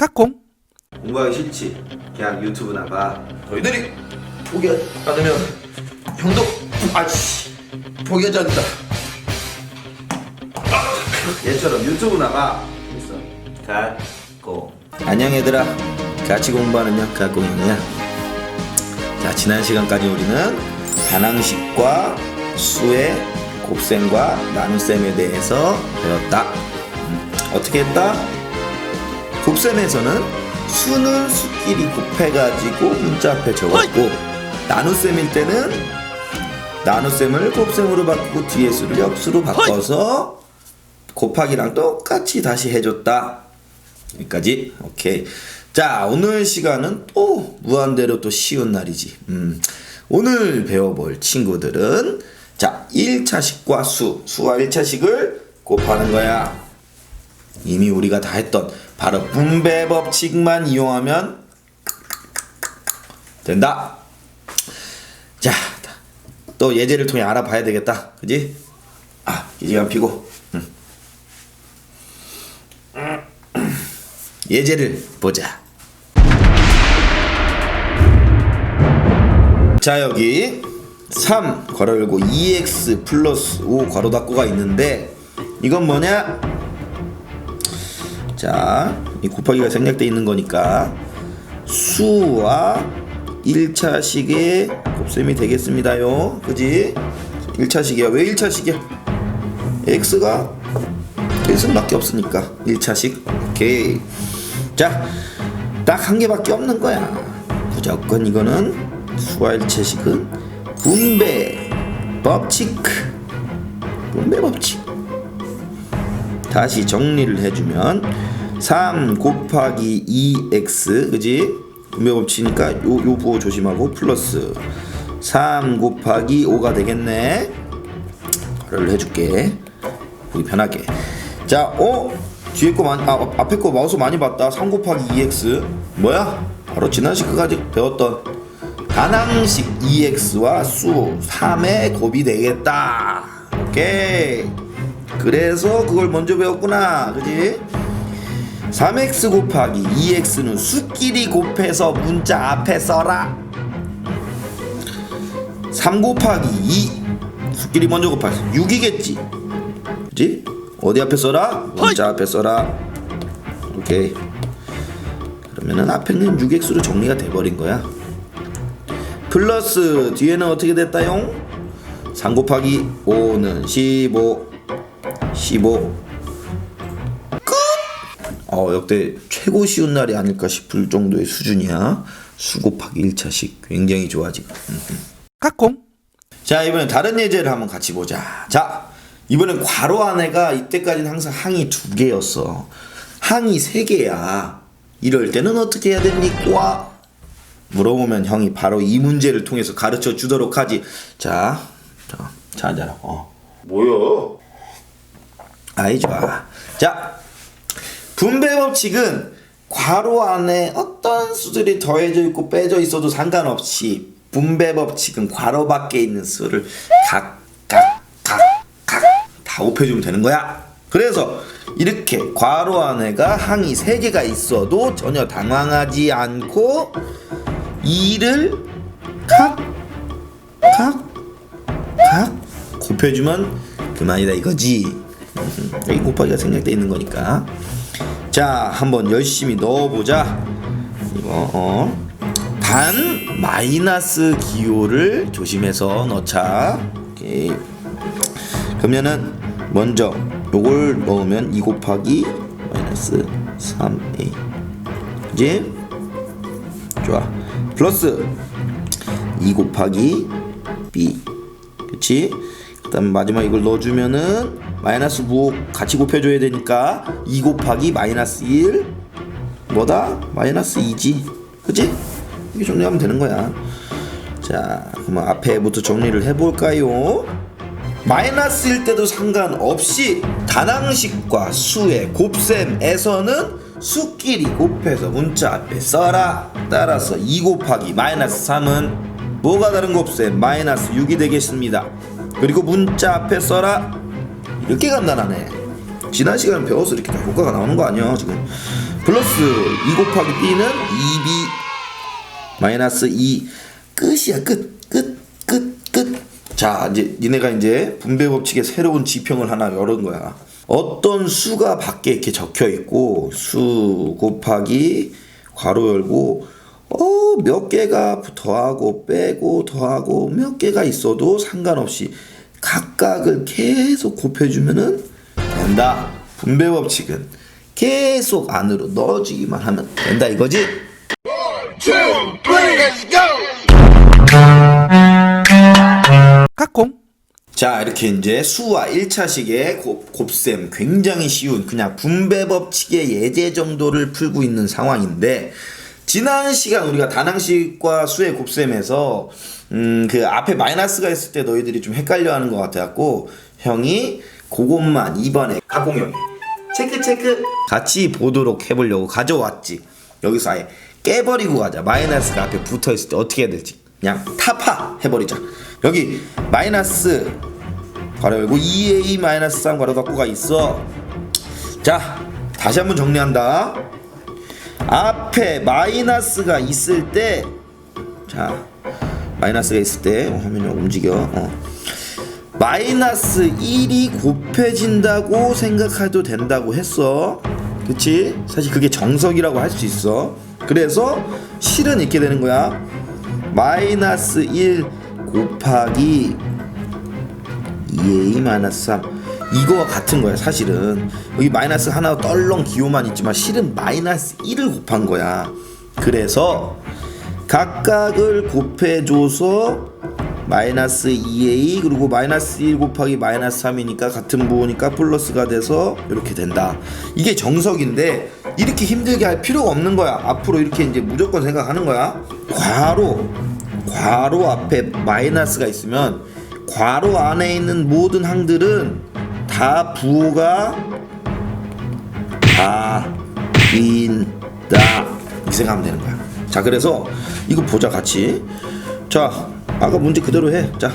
까꿍 공부하기 싫지? 그냥 유튜브나 봐. 너희들이 포기하지 않으면 형도 아씨 포기하지 않는다. 아, 얘처럼 유튜브나 봐. 있어. 가고. 안녕 얘들아. 같이 공부하는 형 가공이야. 자 지난 시간까지 우리는 반항식과 수의 곱셈과 나눗셈에 대해서 배웠다. 음, 어떻게 했다? 곱셈에서는 수는 수끼리 곱해가지고 문자 앞에 적었고 나눗셈일 때는 나눗셈을 곱셈으로 바꾸고 뒤에 수를 역수로 바꿔서 곱하기랑 똑같이 다시 해줬다. 여기까지. 오케이. 자 오늘 시간은 또 무한대로 또 쉬운 날이지. 음, 오늘 배워볼 친구들은 자 1차식과 수. 수와 1차식을 곱하는 거야 이미 우리가 다 했던 바로 분배 법칙만 이용하면 된다. 자, 또 예제를 통해 알아봐야 되겠다. 그지? 아, 이 시간 피고. 음. 예제를 보자. 자, 여기 3 괄호 열고 2x 플러스 5 괄호 닫고가 있는데 이건 뭐냐? 자, 이 곱하기가 생략돼 있는 거니까 수와 1차식의 곱셈이 되겠습니다요. 그지? 1차식이야. 왜 1차식이야? x가 1승밖에 없으니까 1차식. 오케이. 자, 딱 한 개밖에 없는 거야. 무조건 이거는 수와 1차식은 분배 법칙. 분배 법칙. 다시 정리를 해주면 3 곱하기 2x 그지? 분배 법칙이니까 요, 요 부호 조심하고 플러스 3 곱하기 5가 되겠네. 괄호를 해줄게. 보기 편하게. 자 어? 뒤에 거 많이 아 앞에 거 마우스 많이 봤다. 3 곱하기 2x 뭐야? 바로 지난 시간까지 배웠던 단항식 2x와 수 3의 곱이 되겠다. 오케이 그래서 그걸 먼저 배웠구나. 그지? 3x 곱하기 2x는 수끼리 곱해서 문자 앞에 써라. 3 곱하기 2 수끼리 먼저 곱해서 6이겠지. 그지? 어디 앞에 써라? 문자 앞에 써라. 오케이. 그러면은 앞에는 6x로 정리가 돼버린 거야. 플러스 뒤에는 어떻게 됐다용? 3 곱하기 5는 15 15 끝! 어 역대 최고 쉬운 날이 아닐까 싶을 정도의 수준이야. 수 곱하기 1차식 굉장히 좋아 지금. 까꿍. 자 이번엔 다른 예제를 한번 같이 보자. 자 이번엔 괄호 안에가 이때까지는 항상 항이 두 개였어. 항이 세 개야. 이럴 때는 어떻게 해야 됩니까? 물어보면 형이 바로 이 문제를 통해서 가르쳐 주도록 하지. 자, 자, 자 앉아라. 어. 뭐야? 아이 좋아. 자, 분배 법칙은 괄호 안에 어떤 수들이 더해져 있고 빼져 있어도 상관없이 분배 법칙은 괄호 밖에 있는 수를 각 각 각 각 다 곱해주면 되는 거야. 그래서 이렇게 괄호 안에가 항이 세 개가 있어도 전혀 당황하지 않고 이를 각 각 각 곱해주면 그만이다 이거지. 여기 곱하기가 생략돼 있는 거니까. 자 한번 열심히 넣어보자. 이거 어. 단 마이너스 기호를 조심해서 넣자. 오케이. 그러면은 먼저 요걸 넣으면 2 곱하기 마이너스 3a 그지? 좋아. 플러스 2 곱하기 b 그치? 그 다음 마지막 이걸 넣어주면은 마이너스 9 같이 곱해줘야 되니까 2 곱하기 마이너스 1 뭐다? 마이너스 2지 그치? 이게 정리하면 되는 거야 자 그러면 앞에부터 정리를 해볼까요? 마이너스일 때도 상관없이 단항식과 수의 곱셈에서는 수끼리 곱해서 문자 앞에 써라 따라서 2 곱하기 마이너스 3은 뭐가 다른 곱셈 마이너스 6이 되겠습니다 그리고 문자 앞에 써라 이렇게 간단하네. 지난 시간에 배워서 이렇게 다 효과가 나오는 거 아니야 지금. 플러스 2 곱하기 b는 2b 마이너스 2 끝이야 끝 끝 끝 끝 자 이제 니네가 이제 분배 법칙의 새로운 지평을 하나 열은 거야. 어떤 수가 밖에 이렇게 적혀 있고 수 곱하기 괄호 열고 어 몇 개가 더하고 빼고 더하고 몇 개가 있어도 상관없이 각각을 계속 곱해주면은 된다. 분배 법칙은 계속 안으로 넣어주기만 하면 된다 이거지? 까꿍. 자 이렇게 이제 수와 1차식의 곱, 곱셈 굉장히 쉬운 그냥 분배 법칙의 예제 정도를 풀고 있는 상황인데 지난 시간 우리가 단항식과 수의 곱셈에서 음 그 앞에 마이너스가 있을 때 너희들이 좀 헷갈려하는 것 같아갖고 형이 그것만 이번에 가공형 체크 체크. 같이 보도록 해보려고 가져왔지. 여기서 아예 깨버리고 가자. 마이너스가 앞에 붙어있을 때 어떻게 해야 될지. 그냥 타파 해버리자. 여기 마이너스 괄호 열고 2a 마이너스 3 괄호 닫고가 있어. 자 다시 한번 정리한다 앞에 마이너스가 있을 때 자 마이너스가 있을 때 어, 화면이 움직여. 어. 마이너스 1이 곱해진다고 생각해도 된다고 했어. 그치? 사실 그게 정석이라고 할 수 있어. 그래서 실은 이렇게 되는 거야. 마이너스 1 곱하기 2a 마이너스 3 이거와 같은 거야 사실은. 여기 마이너스 하나 떨렁 기호만 있지만 실은 마이너스 1을 곱한 거야. 그래서 각각을 곱해줘서 마이너스 2a 그리고 마이너스 1 곱하기 마이너스 3이니까 같은 부호니까 플러스가 돼서 이렇게 된다. 이게 정석인데 이렇게 힘들게 할 필요가 없는 거야. 앞으로 이렇게 이제 무조건 생각하는 거야. 괄호 괄호 앞에 마이너스가 있으면 괄호 안에 있는 모든 항들은 다 부호가 다인다 이렇게 생각하면 되는 거야 자 그래서 이거 보자 같이 자 아까 문제 그대로 해 자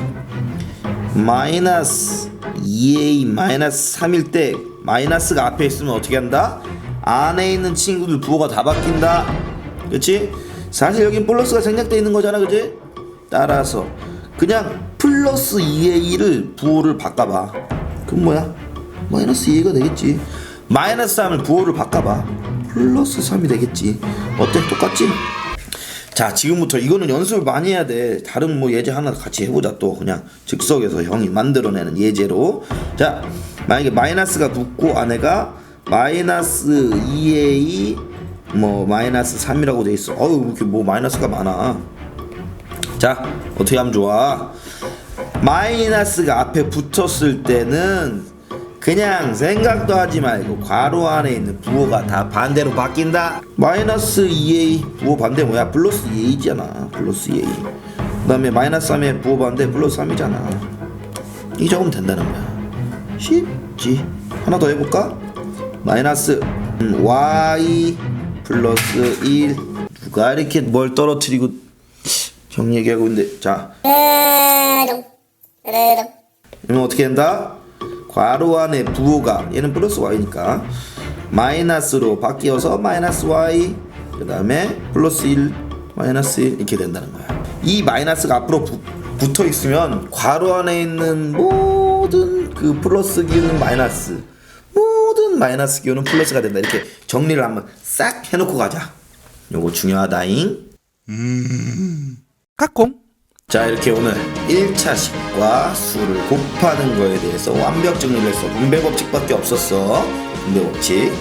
마이너스 2a 마이너스 3일 때 마이너스가 앞에 있으면 어떻게 한다? 안에 있는 친구들 부호가 다 바뀐다 그치? 사실 여긴 플러스가 생략되어 있는 거잖아 그치? 따라서 그냥 플러스 2a를 부호를 바꿔봐 그럼 뭐야? 마이너스 2a가 되겠지. 마이너스 3을 부호를 바꿔봐. 플러스 3이 되겠지. 어때? 똑같지? 자 지금부터 이거는 연습을 많이 해야 돼. 다른 뭐 예제 하나 같이 해보자 또 그냥. 즉석에서 형이 만들어내는 예제로. 자 만약에 마이너스가 붙고 안에가 마이너스 2a 뭐 마이너스 3이라고 돼 있어. 어우 왜 이렇게 뭐 마이너스가 많아. 자 어떻게 하면 좋아 마이너스가 앞에 붙었을 때는 그냥 생각도 하지 말고 괄호 안에 있는 부호가 다 반대로 바뀐다. 마이너스 2a 부호 반대 뭐야? 플러스 2a잖아. 플러스 2a 그 다음에 마이너스 3의 부호 반대 플러스 3이잖아. 이 적으면 된다는 거야. 쉽지? 하나 더 해볼까? 마이너스 음, y 플러스 1 누가 이렇게 뭘 떨어뜨리고 형 얘기하고 있는데? 자 그러면 어떻게 된다? 괄호 안에 부호가. 얘는 플러스 y니까. 마이너스로 바뀌어서 마이너스 y 그 다음에 플러스 1 마이너스 1 이렇게 된다는 거야. 이 마이너스가 앞으로 부, 붙어 있으면 괄호 안에 있는 모든 그 플러스 기호는 마이너스. 모든 마이너스 기호는 플러스가 된다. 이렇게 정리를 한번 싹 해놓고 가자. 요거 중요하다잉. 까꿍 자 이렇게 오늘 1차식과 수를 곱하는 거에 대해서 완벽 정리를 했어 분배 법칙밖에 없었어. 분배 법칙.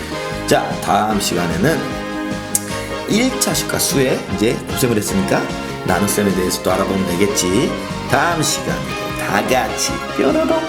자 다음 시간에는 1차식과 수에 이제 곱셈을 했으니까 나눗셈에 대해서 또 알아보면 되겠지. 다음 시간에 다 같이. 뾰로롱